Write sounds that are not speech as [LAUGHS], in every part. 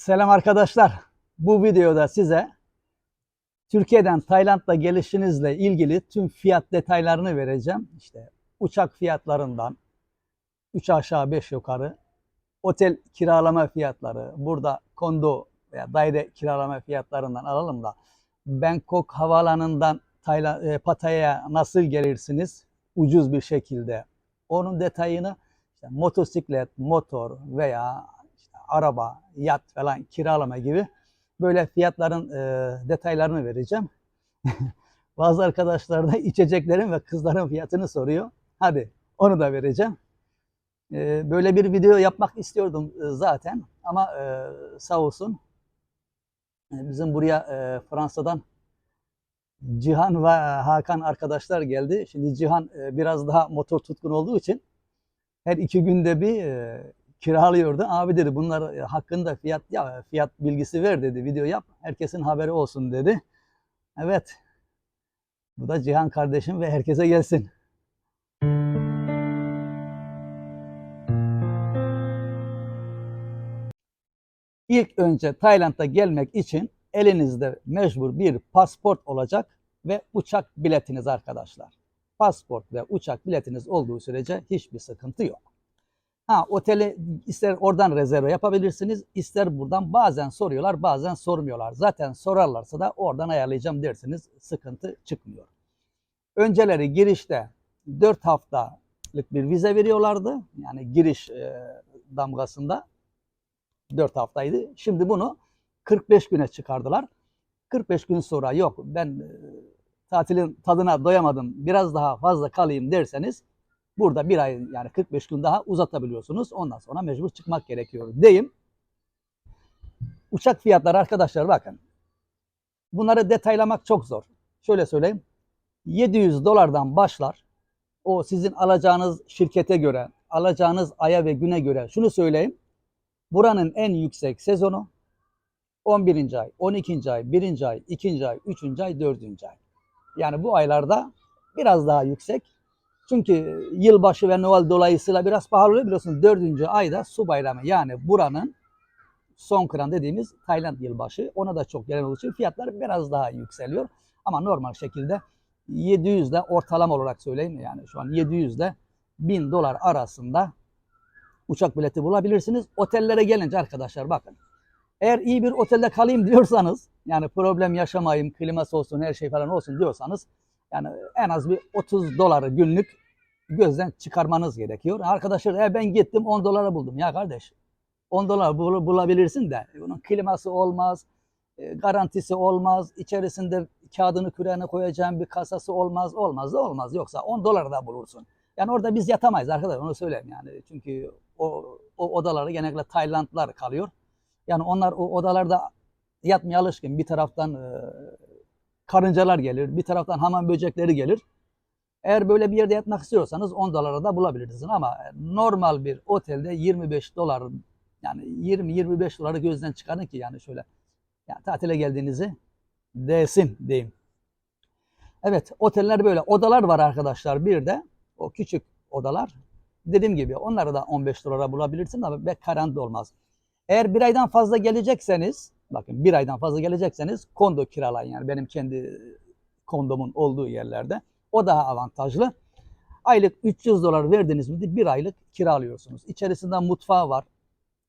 Selam arkadaşlar. Bu videoda size Türkiye'den Tayland'a gelişinizle ilgili tüm fiyat detaylarını vereceğim. İşte uçak fiyatlarından 3 aşağı 5 yukarı otel kiralama fiyatları, burada kondo veya daire kiralama fiyatlarından alalım da Bangkok havaalanından Tayland, e, Pattaya'ya nasıl gelirsiniz ucuz bir şekilde. Onun detayını işte motosiklet, motor veya araba, yat falan kiralama gibi böyle fiyatların e, detaylarını vereceğim. [LAUGHS] Bazı arkadaşlar da içeceklerin ve kızların fiyatını soruyor. Hadi onu da vereceğim. E, böyle bir video yapmak istiyordum e, zaten ama e, sağ olsun e, bizim buraya e, Fransa'dan Cihan ve Hakan arkadaşlar geldi. Şimdi Cihan e, biraz daha motor tutkun olduğu için her iki günde bir e, kiralıyordu. Abi dedi bunlar e, hakkında fiyat ya fiyat bilgisi ver dedi. Video yap. Herkesin haberi olsun dedi. Evet. Bu da Cihan kardeşim ve herkese gelsin. İlk önce Tayland'a gelmek için elinizde mecbur bir pasport olacak ve uçak biletiniz arkadaşlar. Pasport ve uçak biletiniz olduğu sürece hiçbir sıkıntı yok. Ha oteli ister oradan rezerve yapabilirsiniz, ister buradan bazen soruyorlar, bazen sormuyorlar. Zaten sorarlarsa da oradan ayarlayacağım dersiniz, sıkıntı çıkmıyor. Önceleri girişte 4 haftalık bir vize veriyorlardı. Yani giriş e, damgasında 4 haftaydı. Şimdi bunu 45 güne çıkardılar. 45 gün sonra yok ben e, tatilin tadına doyamadım biraz daha fazla kalayım derseniz burada bir ay yani 45 gün daha uzatabiliyorsunuz. Ondan sonra mecbur çıkmak gerekiyor deyim. Uçak fiyatları arkadaşlar bakın. Bunları detaylamak çok zor. Şöyle söyleyeyim. 700 dolardan başlar. O sizin alacağınız şirkete göre, alacağınız aya ve güne göre şunu söyleyeyim. Buranın en yüksek sezonu 11. ay, 12. ay, 1. ay, 2. ay, 3. ay, 4. ay. Yani bu aylarda biraz daha yüksek. Çünkü yılbaşı ve Noel dolayısıyla biraz pahalı oluyor biliyorsun. 4. ayda su bayramı yani buranın son kıran dediğimiz Tayland yılbaşı. Ona da çok gelen olduğu için fiyatlar biraz daha yükseliyor. Ama normal şekilde 700 de ortalama olarak söyleyeyim yani şu an 700 de 1000 dolar arasında uçak bileti bulabilirsiniz. Otellere gelince arkadaşlar bakın. Eğer iyi bir otelde kalayım diyorsanız yani problem yaşamayayım, kliması olsun, her şey falan olsun diyorsanız yani en az bir 30 doları günlük gözden çıkarmanız gerekiyor. Arkadaşlar e ben gittim 10 dolara buldum. Ya kardeş 10 dolar bul- bulabilirsin de bunun kliması olmaz, e, garantisi olmaz, içerisinde kağıdını küreğine koyacağın bir kasası olmaz, olmaz da olmaz. Yoksa 10 dolar da bulursun. Yani orada biz yatamayız arkadaşlar onu söyleyeyim yani. Çünkü o, o odaları genellikle Taylandlar kalıyor. Yani onlar o odalarda yatmaya alışkın. Bir taraftan e, karıncalar gelir, bir taraftan hamam böcekleri gelir. Eğer böyle bir yerde yatmak istiyorsanız 10 dolara da bulabilirsiniz ama normal bir otelde 25 dolar yani 20-25 doları gözden çıkarın ki yani şöyle yani tatile geldiğinizi desin diyeyim. Evet oteller böyle odalar var arkadaşlar bir de o küçük odalar. Dediğim gibi onları da 15 dolara bulabilirsiniz ama pek karanlık olmaz. Eğer bir aydan fazla gelecekseniz, bakın bir aydan fazla gelecekseniz kondo kiralayın. Yani benim kendi kondomun olduğu yerlerde. O daha avantajlı. Aylık 300 dolar verdiniz mi bir aylık kiralıyorsunuz. İçerisinde mutfağı var.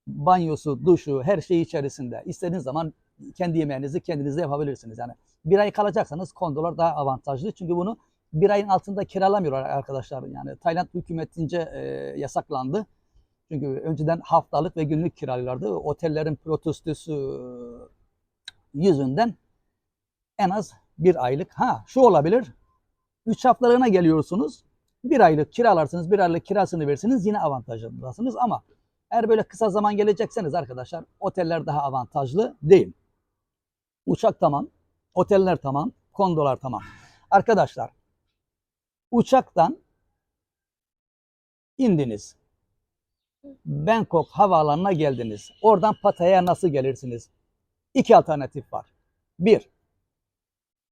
Banyosu, duşu, her şey içerisinde. İstediğiniz zaman kendi yemeğinizi kendiniz yapabilirsiniz. Yani bir ay kalacaksanız kondolar daha avantajlı. Çünkü bunu bir ayın altında kiralamıyorlar arkadaşlar. Yani Tayland hükümetince e, yasaklandı. Çünkü önceden haftalık ve günlük kiralıyorlardı. Otellerin protestosu yüzünden en az bir aylık. Ha şu olabilir. Üç haftalığına geliyorsunuz. Bir aylık kiralarsınız, bir aylık kirasını verirsiniz yine avantajlısınız ama eğer böyle kısa zaman gelecekseniz arkadaşlar oteller daha avantajlı değil. Uçak tamam, oteller tamam, kondolar tamam. Arkadaşlar uçaktan indiniz. Bangkok havaalanına geldiniz. Oradan Pattaya'ya nasıl gelirsiniz? İki alternatif var. Bir,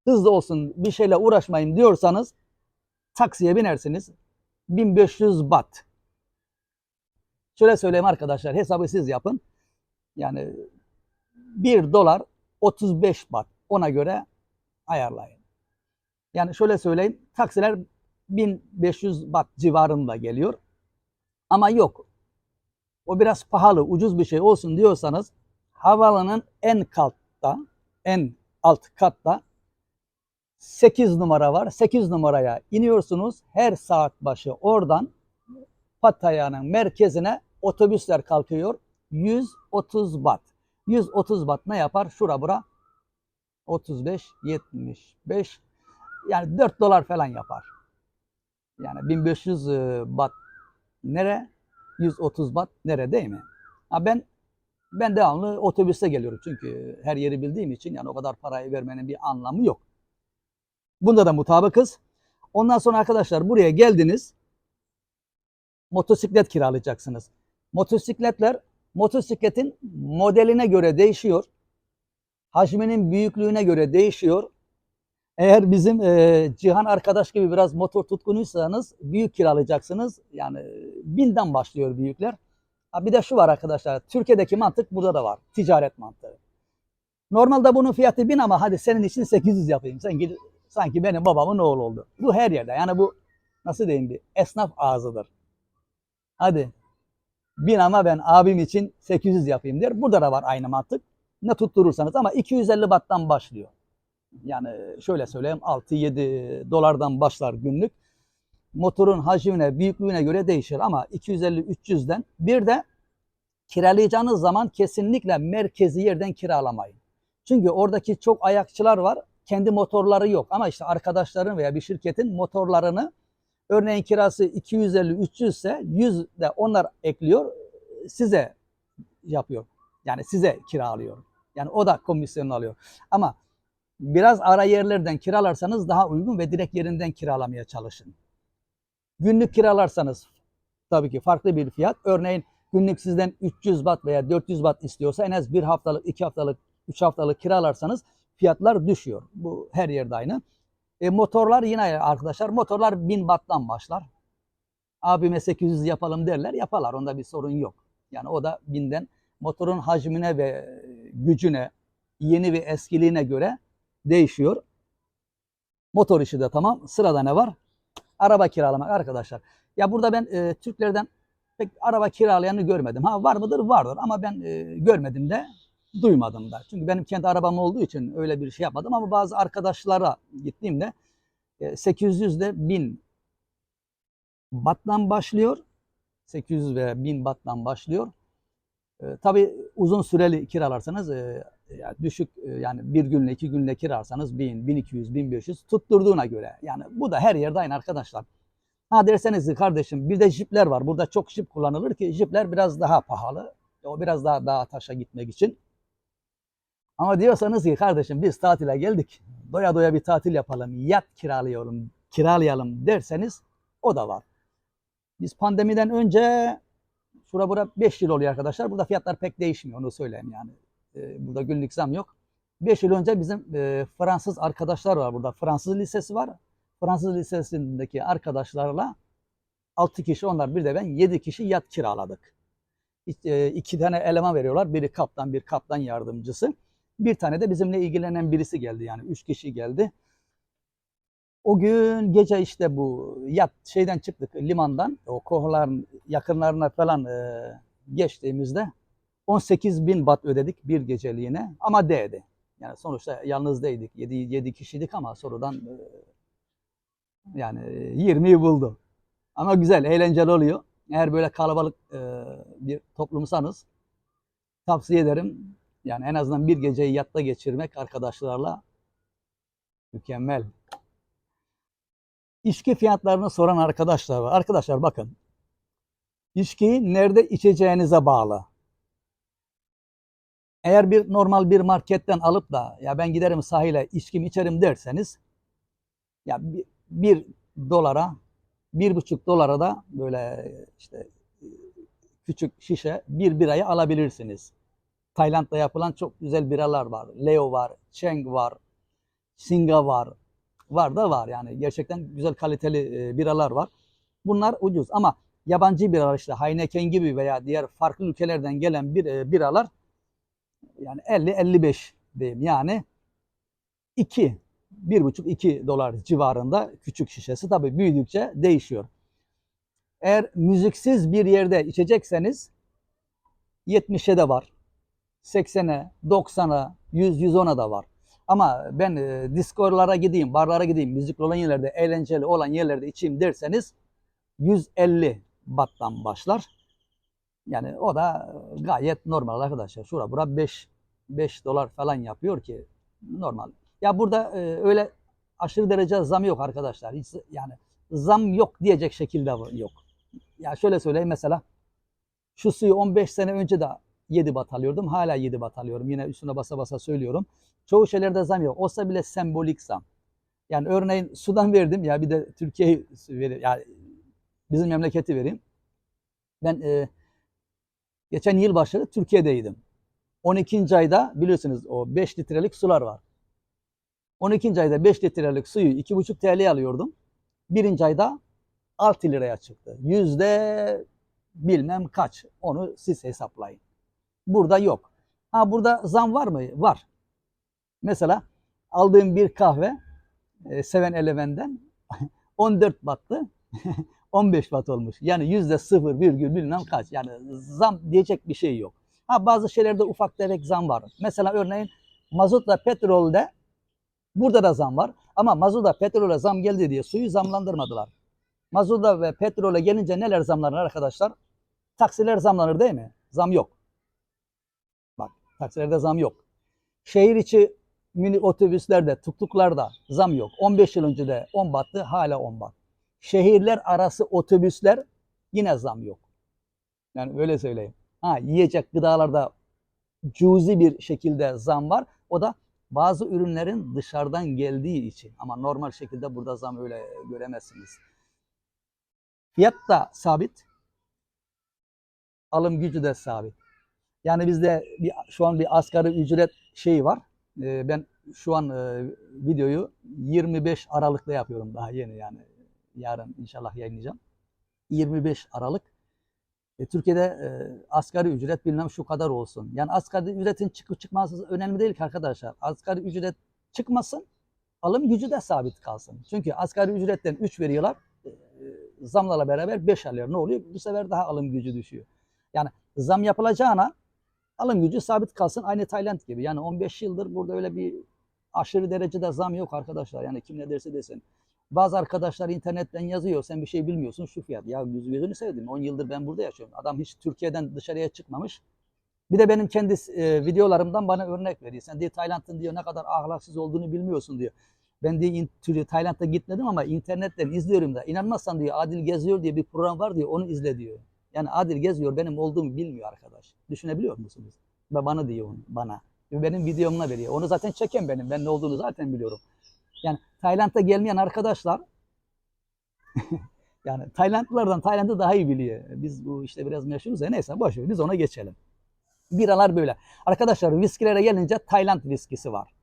hızlı olsun bir şeyle uğraşmayın diyorsanız taksiye binersiniz. 1500 bat. Şöyle söyleyeyim arkadaşlar hesabı siz yapın. Yani 1 dolar 35 bat. Ona göre ayarlayın. Yani şöyle söyleyeyim. Taksiler 1500 bat civarında geliyor. Ama yok. O biraz pahalı, ucuz bir şey olsun diyorsanız havaalanının en katta, en alt katta 8 numara var. 8 numaraya iniyorsunuz. Her saat başı oradan Pattaya'nın merkezine otobüsler kalkıyor. 130 bat. 130 bat ne yapar? Şura bura 35, 75 yani 4 dolar falan yapar. Yani 1500 e, bat nere? 130 bat nere değil mi? Ha ben ben devamlı otobüste geliyorum çünkü her yeri bildiğim için yani o kadar parayı vermenin bir anlamı yok. Bunda da mutabıkız. Ondan sonra arkadaşlar buraya geldiniz. Motosiklet kiralayacaksınız. Motosikletler motosikletin modeline göre değişiyor. Hacminin büyüklüğüne göre değişiyor. Eğer bizim e, Cihan arkadaş gibi biraz motor tutkunuysanız büyük kiralayacaksınız. Yani binden başlıyor büyükler. Ha, bir de şu var arkadaşlar. Türkiye'deki mantık burada da var. Ticaret mantığı. Normalde bunun fiyatı 1000 ama hadi senin için 800 yapayım. Sen gidip sanki benim babamın oğlu oldu. Bu her yerde. Yani bu nasıl diyeyim bir esnaf ağzıdır. Hadi bin ama ben abim için 800 yapayım der. Burada da var aynı mantık. Ne tutturursanız ama 250 battan başlıyor. Yani şöyle söyleyeyim 6-7 dolardan başlar günlük. Motorun hacmine, büyüklüğüne göre değişir ama 250-300'den bir de kiralayacağınız zaman kesinlikle merkezi yerden kiralamayın. Çünkü oradaki çok ayakçılar var. Kendi motorları yok ama işte arkadaşların veya bir şirketin motorlarını örneğin kirası 250-300 ise 100 de onlar ekliyor size yapıyor. Yani size kiralıyor. Yani o da komisyon alıyor. Ama biraz ara yerlerden kiralarsanız daha uygun ve direkt yerinden kiralamaya çalışın. Günlük kiralarsanız tabii ki farklı bir fiyat. Örneğin günlük sizden 300 bat veya 400 bat istiyorsa en az bir haftalık, iki haftalık, üç haftalık kiralarsanız fiyatlar düşüyor. Bu her yerde aynı. E, motorlar yine arkadaşlar motorlar 1000 battan başlar. Abime 800 yapalım derler yaparlar onda bir sorun yok. Yani o da 1000'den motorun hacmine ve gücüne yeni ve eskiliğine göre değişiyor. Motor işi de tamam. Sırada ne var? Araba kiralamak arkadaşlar. Ya burada ben e, Türklerden pek araba kiralayanı görmedim. Ha var mıdır? Vardır ama ben e, görmedim de duymadım da. Çünkü benim kendi arabam olduğu için öyle bir şey yapmadım ama bazı arkadaşlara gittiğimde e, 800 de 1000 battan başlıyor. 800 ve 1000 battan başlıyor. E, tabii uzun süreli kiralarsanız e, yani düşük e, yani bir günle iki günle kirarsanız 1000, 1200, 1500 tutturduğuna göre. Yani bu da her yerde aynı arkadaşlar. Ha derseniz kardeşim bir de jipler var. Burada çok jip kullanılır ki jipler biraz daha pahalı. O biraz daha dağa taşa gitmek için. Ama diyorsanız ki kardeşim biz tatile geldik. Doya doya bir tatil yapalım. Yat kiralayalım, kiralayalım derseniz o da var. Biz pandemiden önce şura bura 5 yıl oluyor arkadaşlar. Burada fiyatlar pek değişmiyor onu söyleyeyim yani. Ee, burada günlük zam yok. 5 yıl önce bizim e, Fransız arkadaşlar var burada. Fransız lisesi var. Fransız lisesindeki arkadaşlarla 6 kişi onlar bir de ben 7 kişi yat kiraladık. İki, iki tane eleman veriyorlar. Biri kaptan, bir kaptan yardımcısı. Bir tane de bizimle ilgilenen birisi geldi yani. Üç kişi geldi. O gün gece işte bu yat şeyden çıktık limandan. O kohların yakınlarına falan e, geçtiğimizde 18 bin bat ödedik bir geceliğine ama değdi. Yani sonuçta yalnız değildik. 7, 7 kişiydik ama sonradan e, yani 20'yi buldu. Ama güzel, eğlenceli oluyor. Eğer böyle kalabalık e, bir toplumsanız tavsiye ederim. Yani en azından bir geceyi yatta geçirmek arkadaşlarla mükemmel. İçki fiyatlarını soran arkadaşlar var. Arkadaşlar bakın. İçkiyi nerede içeceğinize bağlı. Eğer bir normal bir marketten alıp da ya ben giderim sahile içkim içerim derseniz ya bir, bir dolara bir buçuk dolara da böyle işte küçük şişe bir birayı alabilirsiniz. Tayland'da yapılan çok güzel biralar var. Leo var, Cheng var, Singa var. Var da var yani gerçekten güzel kaliteli e, biralar var. Bunlar ucuz ama yabancı biralar işte Heineken gibi veya diğer farklı ülkelerden gelen bir e, biralar yani 50-55 diyeyim yani 2 1,5-2 dolar civarında küçük şişesi tabii büyüdükçe değişiyor. Eğer müziksiz bir yerde içecekseniz 70'e de var. 80'e, 90'a, 100, 110'a da var. Ama ben e, diskolara gideyim, barlara gideyim, müzikli olan yerlerde, eğlenceli olan yerlerde içeyim derseniz 150 battan başlar. Yani o da gayet normal arkadaşlar. Şura bura 5 5 dolar falan yapıyor ki normal. Ya burada e, öyle aşırı derece zam yok arkadaşlar. Hiç, yani zam yok diyecek şekilde yok. Ya şöyle söyleyeyim mesela şu suyu 15 sene önce de 7 bat alıyordum. Hala 7 bat alıyorum. Yine üstüne basa basa söylüyorum. Çoğu şeylerde zam yok. Olsa bile sembolik zam. Yani örneğin sudan verdim ya bir de Türkiye'yi vereyim. Yani bizim memleketi vereyim. Ben e, geçen yıl başı Türkiye'deydim. 12. ayda biliyorsunuz o 5 litrelik sular var. 12. ayda 5 litrelik suyu 2,5 TL alıyordum. Birinci ayda 6 liraya çıktı. Yüzde bilmem kaç. Onu siz hesaplayın. Burada yok. Ha burada zam var mı? Var. Mesela aldığım bir kahve e, Seven Eleven'den 14 battı. 15 bat olmuş. Yani yüzde sıfır virgül bilmem kaç. Yani zam diyecek bir şey yok. Ha bazı şeylerde ufak tefek zam var. Mesela örneğin mazotla petrolde burada da zam var. Ama mazota petrole zam geldi diye suyu zamlandırmadılar. Mazota ve petrole gelince neler zamlanır arkadaşlar? Taksiler zamlanır değil mi? Zam yok. Taksilerde zam yok. Şehir içi mini otobüslerde, tuktuklarda zam yok. 15 yıl önce de 10 battı, hala 10 bat. Şehirler arası otobüsler yine zam yok. Yani öyle söyleyeyim. Ha yiyecek gıdalarda cüzi bir şekilde zam var. O da bazı ürünlerin dışarıdan geldiği için. Ama normal şekilde burada zam öyle göremezsiniz. Fiyat da sabit. Alım gücü de sabit. Yani bizde bir, şu an bir asgari ücret şeyi var. Ee, ben şu an e, videoyu 25 Aralık'ta yapıyorum daha yeni yani. Yarın inşallah yayınlayacağım. 25 Aralık. E, Türkiye'de e, asgari ücret bilmem şu kadar olsun. Yani asgari ücretin çıkıp çıkması önemli değil ki arkadaşlar. Asgari ücret çıkmasın, alım gücü de sabit kalsın. Çünkü asgari ücretten 3 veriyorlar, e, zamlarla beraber 5 alıyor. Ne oluyor? Bu sefer daha alım gücü düşüyor. Yani zam yapılacağına alım gücü sabit kalsın. Aynı Tayland gibi. Yani 15 yıldır burada öyle bir aşırı derecede zam yok arkadaşlar. Yani kim ne derse desin. Bazı arkadaşlar internetten yazıyor. Sen bir şey bilmiyorsun şu fiyat. Ya yüz gözünü sevdim. 10 yıldır ben burada yaşıyorum. Adam hiç Türkiye'den dışarıya çıkmamış. Bir de benim kendi e, videolarımdan bana örnek veriyor. Sen diyor Tayland'ın diyor ne kadar ahlaksız olduğunu bilmiyorsun diyor. Ben diye in, Tayland'a gitmedim ama internetten izliyorum da. İnanmazsan diyor Adil Geziyor diye bir program var diyor. Onu izle diyor. Yani Adil Geziyor benim olduğumu bilmiyor arkadaş. Düşünebiliyor musunuz? Ve bana diyor onu, bana. Benim videomla veriyor. Onu zaten çeken benim. Ben ne olduğunu zaten biliyorum. Yani Tayland'a gelmeyen arkadaşlar [LAUGHS] yani Taylandlılardan Tayland'ı daha iyi biliyor. Biz bu işte biraz meşhuruz ya neyse boş ver biz ona geçelim. Biralar böyle. Arkadaşlar viskilere gelince Tayland viskisi var.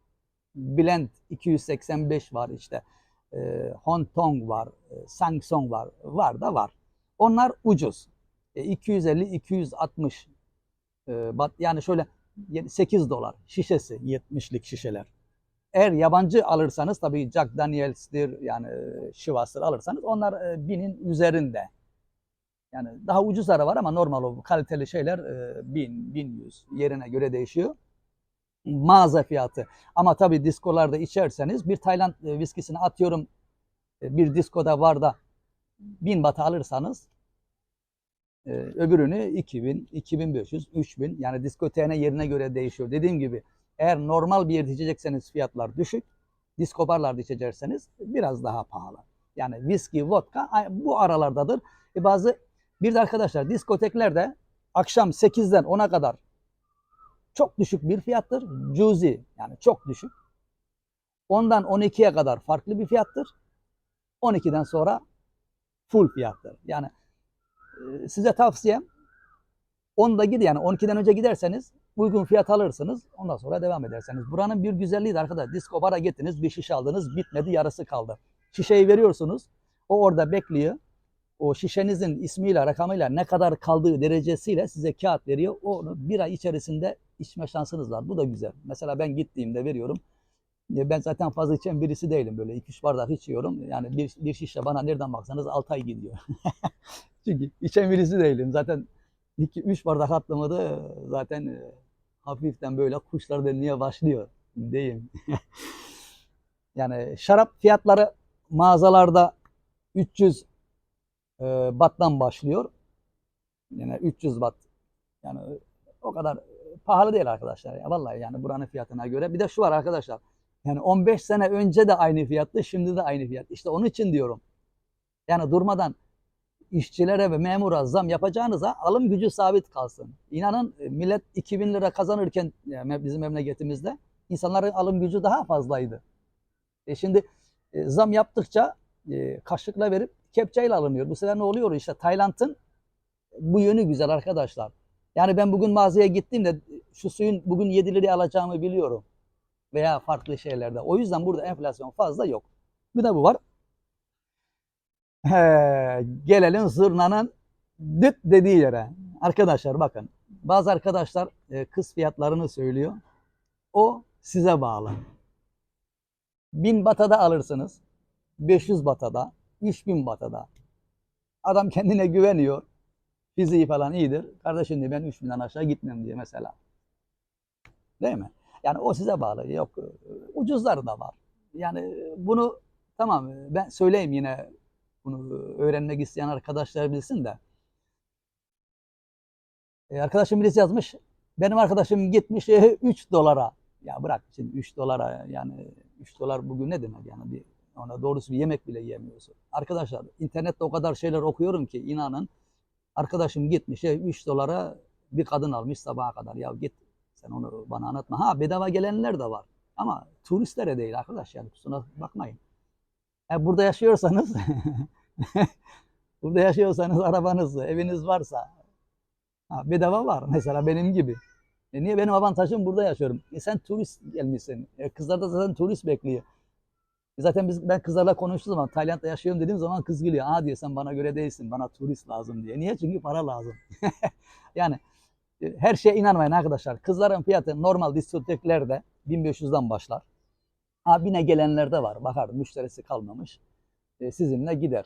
Blend 285 var işte. E, Hontong var. E, Sangsong var. Var da var. Onlar ucuz. E, 250-260 e, bat, yani şöyle 8 dolar şişesi 70'lik şişeler. Eğer yabancı alırsanız tabii Jack Daniels'tir yani Chivas'tır alırsanız onlar e, binin üzerinde. Yani daha ucuzları var ama normal o kaliteli şeyler e, bin, bin yüz yerine göre değişiyor. Mağaza fiyatı. Ama tabii diskolarda içerseniz bir Tayland e, viskisini atıyorum bir diskoda var da bin bata alırsanız öbürünü 2000, 2500, 3000 yani diskoteğine yerine göre değişiyor. Dediğim gibi eğer normal bir yerde içecekseniz fiyatlar düşük. Disko barlarda içecekseniz biraz daha pahalı. Yani viski, vodka bu aralardadır. E bazı bir de arkadaşlar diskoteklerde akşam 8'den 10'a kadar çok düşük bir fiyattır. Cüzi yani çok düşük. Ondan 12'ye kadar farklı bir fiyattır. 12'den sonra full fiyattır. Yani size tavsiyem 10'da gidin yani 12'den önce giderseniz uygun fiyat alırsınız. Ondan sonra devam ederseniz. Buranın bir güzelliği de arkadaşlar. Disko bara gittiniz bir şişe aldınız bitmedi yarısı kaldı. Şişeyi veriyorsunuz. O orada bekliyor. o şişenizin ismiyle, rakamıyla ne kadar kaldığı derecesiyle size kağıt veriyor. Onu bir ay içerisinde içme şansınız var. Bu da güzel. Mesela ben gittiğimde veriyorum. Ben zaten fazla içen birisi değilim. Böyle 2-3 bardak içiyorum. Yani bir, bir şişe bana nereden baksanız 6 ay gidiyor. [LAUGHS] Çünkü içen birisi değilim. Zaten 2-3 bardak atlamadı zaten e, hafiften böyle kuşlar denmeye başlıyor diyeyim. [LAUGHS] yani şarap fiyatları mağazalarda 300 e, battan başlıyor. Yani 300 bat. Yani o kadar pahalı değil arkadaşlar. Ya vallahi yani buranın fiyatına göre. Bir de şu var arkadaşlar. Yani 15 sene önce de aynı fiyattı, şimdi de aynı fiyat. İşte onun için diyorum. Yani durmadan işçilere ve memura zam yapacağınıza alım gücü sabit kalsın. İnanın e, millet 2000 lira kazanırken yani bizim memleketimizde insanların alım gücü daha fazlaydı. E şimdi e, zam yaptıkça e, kaşıkla verip kepçeyle alınıyor. Bu sefer ne oluyor? İşte Tayland'ın bu yönü güzel arkadaşlar. Yani ben bugün mağazaya gittiğimde şu suyun bugün 7 liraya alacağımı biliyorum. Veya farklı şeylerde. O yüzden burada enflasyon fazla yok. Bir de bu var. He, gelelim zurnanın düt dediği yere. Arkadaşlar bakın. Bazı arkadaşlar e, kız fiyatlarını söylüyor. O size bağlı. 1000 batada alırsınız. 500 batada, 3000 batada. Adam kendine güveniyor. Fiziği falan iyidir. Kardeşim diyor ben 3000'den aşağı gitmem diye mesela. Değil mi? Yani o size bağlı. Yok ucuzları da var. Yani bunu tamam ben söyleyeyim yine bunu öğrenmek isteyen arkadaşlar bilsin de. E, arkadaşım birisi yazmış. Benim arkadaşım gitmiş e, 3 dolara. Ya bırak şimdi 3 dolara yani 3 dolar bugün ne demek yani bir ona doğrusu bir yemek bile yiyemiyorsun. Arkadaşlar internette o kadar şeyler okuyorum ki inanın. Arkadaşım gitmiş e, 3 dolara bir kadın almış sabaha kadar. Ya git sen onu bana anlatma. Ha bedava gelenler de var. Ama turistlere değil arkadaş yani kusura bakmayın. E, burada yaşıyorsanız [LAUGHS] [LAUGHS] burada yaşıyorsanız arabanız, eviniz varsa ha, bedava var mesela benim gibi. E niye benim avantajım burada yaşıyorum? E sen turist gelmişsin. E kızlar da zaten turist bekliyor. E zaten biz ben kızlarla konuştuğum zaman Tayland'da yaşıyorum dediğim zaman kız gülüyor. Aa diyor sen bana göre değilsin. Bana turist lazım diye. Niye? Çünkü para lazım. [LAUGHS] yani e, her şeye inanmayın arkadaşlar. Kızların fiyatı normal diskoteklerde 1500'den başlar. Ha bine gelenler de var. Bakar müşterisi kalmamış. E, sizinle gider.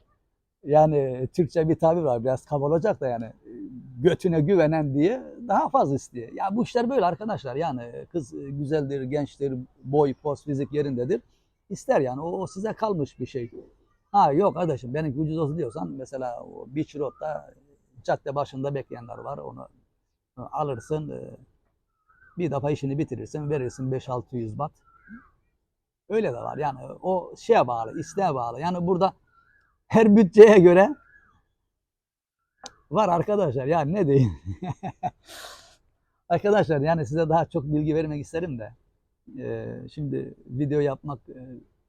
Yani Türkçe bir tabir var biraz kaba olacak da yani e, götüne güvenen diye daha fazla istiyor. Ya bu işler böyle arkadaşlar yani kız e, güzeldir, gençtir, boy, poz, fizik yerindedir. İster yani o, o size kalmış bir şey. Ha yok kardeşim benimki ucuz olsun diyorsan mesela o Beach Road'da cadde başında bekleyenler var onu e, alırsın e, bir defa işini bitirirsin verirsin 5-600 bat. Öyle de var yani o şeye bağlı, isteğe bağlı. Yani burada her bütçeye göre var arkadaşlar. Yani ne diyeyim? [LAUGHS] arkadaşlar yani size daha çok bilgi vermek isterim de e, şimdi video yapmak e,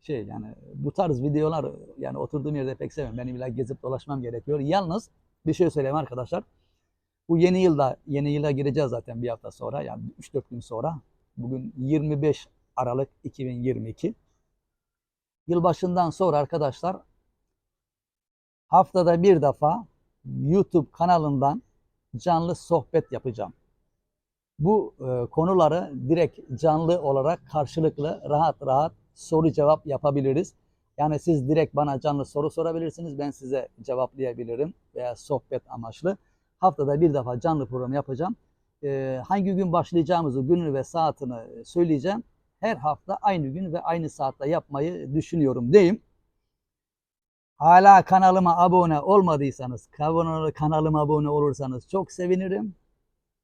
şey yani bu tarz videolar yani oturduğum yerde pek sevmem. Benim illa gezip dolaşmam gerekiyor. Yalnız bir şey söyleyeyim arkadaşlar. Bu yeni yılda yeni yıla gireceğiz zaten bir hafta sonra yani 3-4 gün sonra. Bugün 25 Aralık 2022. Yılbaşından sonra arkadaşlar haftada bir defa YouTube kanalından canlı sohbet yapacağım. Bu e, konuları direkt canlı olarak karşılıklı rahat rahat soru cevap yapabiliriz. Yani siz direkt bana canlı soru sorabilirsiniz. Ben size cevaplayabilirim veya sohbet amaçlı. Haftada bir defa canlı program yapacağım. E, hangi gün başlayacağımızı gününü ve saatini söyleyeceğim. Her hafta aynı gün ve aynı saatte yapmayı düşünüyorum diyeyim. Hala kanalıma abone olmadıysanız, kanalıma abone olursanız çok sevinirim.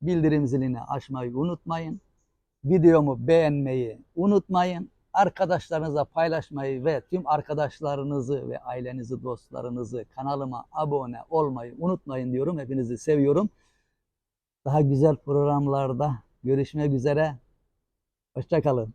Bildirim zilini açmayı unutmayın. Videomu beğenmeyi unutmayın. Arkadaşlarınıza paylaşmayı ve tüm arkadaşlarınızı ve ailenizi, dostlarınızı kanalıma abone olmayı unutmayın diyorum. Hepinizi seviyorum. Daha güzel programlarda görüşmek üzere. Hoşçakalın.